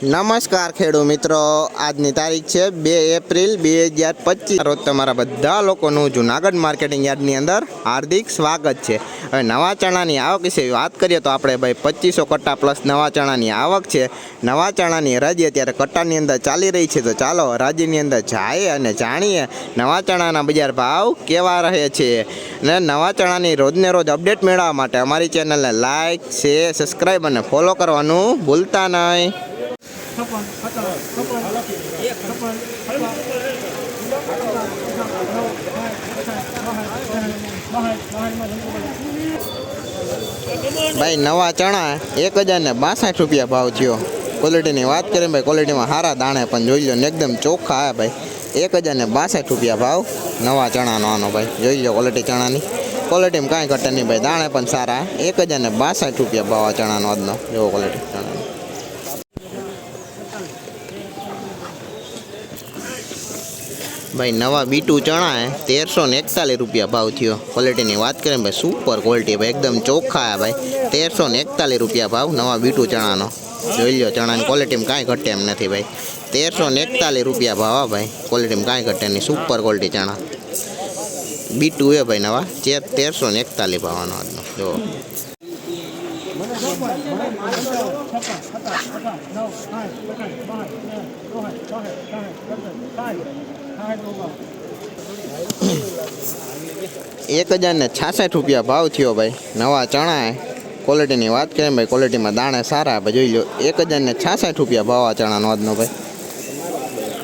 નમસ્કાર ખેડૂત મિત્રો આજની તારીખ છે બે એપ્રિલ બે હજાર પચીસ રોજ તમારા બધા લોકોનું જુનાગઢ માર્કેટિંગ યાર્ડની અંદર હાર્દિક સ્વાગત છે હવે નવા ચણાની આવક વિશે વાત કરીએ તો આપણે ભાઈ પચીસો કટ્ટા પ્લસ નવા ચણાની આવક છે નવા ચણાની હરાજી અત્યારે કટ્ટાની અંદર ચાલી રહી છે તો ચાલો હરાજીની અંદર જાય અને જાણીએ નવા ચણાના બજાર ભાવ કેવા રહે છે અને નવા ચણાની રોજને રોજ અપડેટ મેળવવા માટે અમારી ચેનલને લાઇક શેર સબસ્ક્રાઈબ અને ફોલો કરવાનું ભૂલતા નહીં भाई नवा चना एक हज़ार ने बासठ रुपया भाव थो क्वालिटी बात करें भाई क्वॉलिटी में हारा दाणे जो लो एकदम चोखा है भाई एक हज़ार ने बासठ रुपया भाव नवा चना भाई जो लो क्वालिटी चना क्वालिटी में कहीं घटे नहीं भाई दाणे सारा है एक हज़ार ने बासठ रुपया भाव आ चना आज ना चना ભાઈ નવા બીટુ ચણા હે 1341 રૂપિયા ભાવ થયો ક્વોલિટી ની વાત કરીએ તો સુપર ક્વોલિટી ભાઈ एकदम ચોખ્ખા હે ભાઈ 1341 રૂપિયા ભાવ નવા બીટુ ચણા નો જોઈ લો ચણા ની ક્વોલિટી માં કાઈ ઘટ એમ નથી ભાઈ 1341 રૂપિયા ભાવ આ ભાઈ ક્વોલિટી માં કાઈ ઘટ એની સુપર ક્વોલિટી ચણા બીટુ હે ભાઈ નવા 1341 ભાવનો આ જ જો 95 95 95 95 95 रोहे रोहे रोहे काय काय दोबा 166 रुपया भाव थयो भाई नवा चणा क्वालिटी ની વાત કરે ભાઈ ક્વોલિટી માં દાણે સારા ભાઈ જોઈ લો 166 रुपया भाव આ ચણા નો આજનો ભાઈ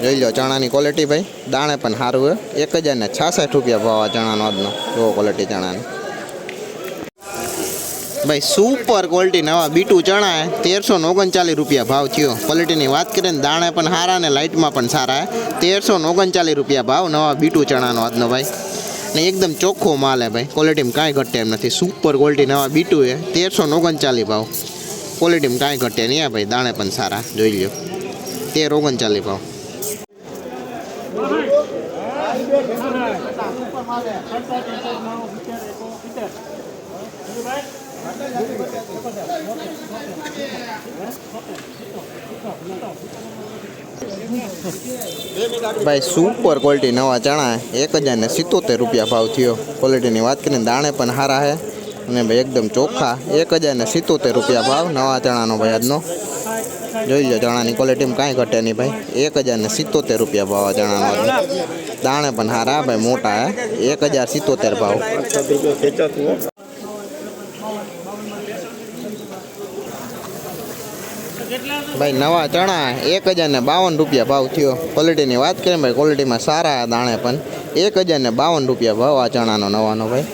જોઈ લો ચણા ની ક્વોલિટી ભાઈ દાણે પણ સારા છે 166 रुपया भाव આ ચણા નો આજનો જો ક્વોલિટી ચણાના भाई सुपर क्वालिटी नवा बीटू चना है 1349 रुपया भाव थियो क्वालिटी ની વાત કરે ને દાણે પણ સારા ને લાઈટ માં પણ સારા 1349 रुपया भाव नवा बीटू चना નો આજનો ભાઈ ને एकदम ચોખ્ખો માલ હે ભાઈ ક્વોલિટી માં કાય ઘટત એમ નથી સુપર ક્વોલિટી નવા બીટુ હે 1349 ભાવ ક્વોલિટી માં કાય ઘટત નહીયા ભાઈ દાણે પણ સારા જોઈ લ્યો 1349 ભાવ भाई सुपर क्वालिटी नवा चना 1077 રૂપિયો ભાવ થયો ક્વોલિટી ની વાત કરે ને દાણે પણ હરા છે અને ભાઈ એકદમ ચોખ્ખા 1077 રૂપિયો ભાવ નવા જણાનો ભાઈ આજનો જોઈ લો જણાની ક્વોલિટીમાં કાઈ ઘટેની ભાઈ 1077 રૂપિયો ભાવ જણાનો દાણે પણ હરા ભાઈ મોટા છે 1077 ભાવ ભાઈ નવા ચણા એક હજાર ને બાવન રૂપિયા ભાવ થયો ક્વોલિટીની વાત કરીએ ભાઈ ક્વોલિટીમાં સારા દાણે પણ એક હજાર ને બાવન રૂપિયા ભાવ આ ચણાનો નવાનો ભાઈ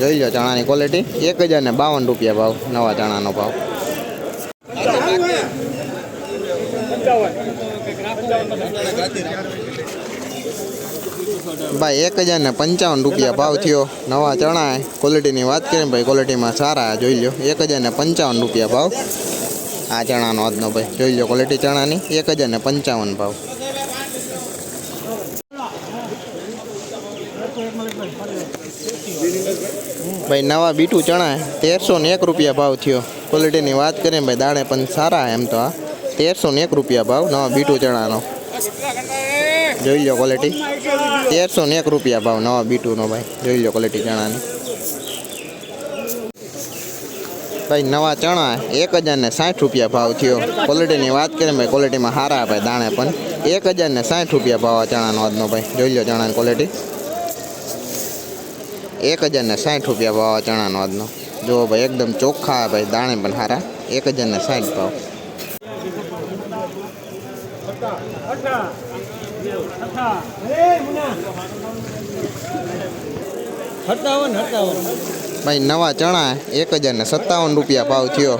જોઈ લો ચણાની ક્વોલિટી એક હજાર ને બાવન રૂપિયા ભાવ નવા ચણાનો ભાવ પંચાવન भाई 1055 रुपया भाव थयो नवा चणा क्वालिटी ની વાત કરી ભાઈ ક્વોલિટી માં સારા જોઈ લો 1055 रुपया भाव આ ચણા નો જ નો ભાઈ જોઈ લો ક્વોલિટી ચણા ની 1055 ભાવ ભાઈ નવા બીટુ ચણા 1301 रुपया भाव थयो क्वालिटी ની વાત કરી ભાઈ દાણે પણ સારા હે એમ તો આ 1301 रुपया भाव નવા બીટુ ચણા નો જોઈ લો ક્વોલિટી 1301 રૂપિયા ભાવ નવા બીટુનો ભાઈ જોઈ લો ક્વોલિટી જાણાની ભાઈ નવા ચણા છે 1060 રૂપિયા ભાવ થયો ક્વોલિટીની વાત કરે મે ક્વોલિટીમાં હારા ભાઈ દાણે પણ 1060 રૂપિયા ભાવ આ ચણાનો આજનો ભાઈ જોઈ લો જાણાની ક્વોલિટી 1060 રૂપિયા ભાવ આ ચણાનો આજનો જો ભાઈ एकदम ચોખ્ખા ભાઈ દાણે પણ હારા 1060 ભાવ 88 ભાઈ નવા ચણા એક હજાર ને સત્તાવન રૂપિયા ભાવ થયો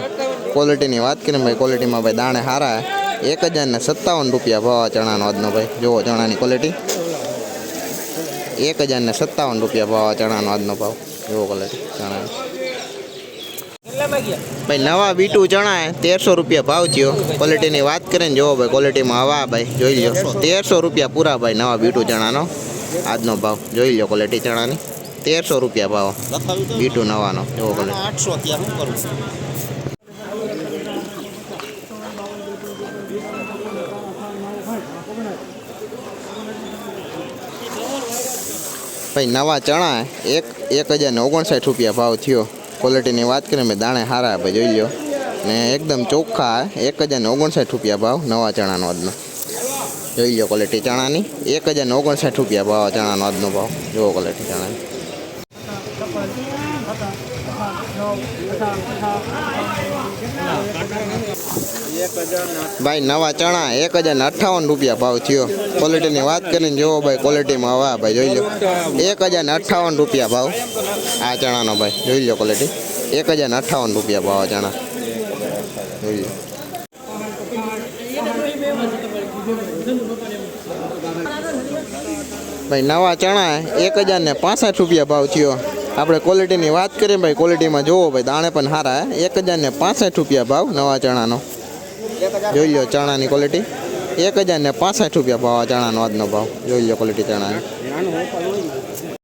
ક્વોલિટીની વાત કરીને ભાઈ ક્વોલિટીમાં ભાઈ દાણે હારા એક હજાર ને સત્તાવન રૂપિયા ભાવ ચણાનો આજનો ભાઈ જોવો ચણાની ક્વોલિટી એક હજાર ને સત્તાવન રૂપિયા ભાવ ચણાનો આજનો ભાવ જુઓ ક્વોલિટી ચણાનો લાગ્યા પેલાવા બીટુ ચણાએ 1300 રૂપિયા ભાવ થયો ક્વોલિટી ની વાત કરે જો ભાઈ ક્વોલિટી માં આવા ભાઈ જોઈ લ્યો 1300 રૂપિયા પૂરા ભાઈ નવા બીટુ ચણાનો આજનો ભાવ જોઈ લો ક્વોલિટી ચણાની 1300 રૂપિયા ભાવ બીટુ નવાનો એવો 800 થી હું કરું ભાઈ નવા ચણા એક 1059 રૂપિયા ભાવ થયો क्वालिटी बात करें दाणे हारा है भाई जो ने एकदम चोखा है एक हज़ार ओगन साठ रुपया भाव नवा चना नो आज जो क्वालिटी चना एक हज़ार ओगन साठ रुपया भाव चना नो भाव जो क्वॉलिटी चना 1058 भाई नवा चना 1058 रुपया भाव थयो क्वालिटी ની વાત કરીન જોવો ભાઈ ક્વોલિટી માં આવા ભાઈ જોઈ લો 1058 રૂપિયા ભાવ આ चना નો ભાઈ જોઈ લો ક્વોલિટી 1058 રૂપિયા ભાવ આ चना ભાઈ નવા चना 1065 રૂપિયા ભાવ થયો આપણે ક્વોલિટી ની વાત કરી ભાઈ ક્વોલિટી માં જોવો ભાઈ દાણે પણ સારા છે 1065 રૂપિયા ભાવ નવા चना નો જોઈ લો ચણાની ક્વોલિટી એક હજાર ને પાસઠ રૂપિયા ભાવ ચણાનો આજનો ભાવ જોઈ લો ક્વોલિટી ચણા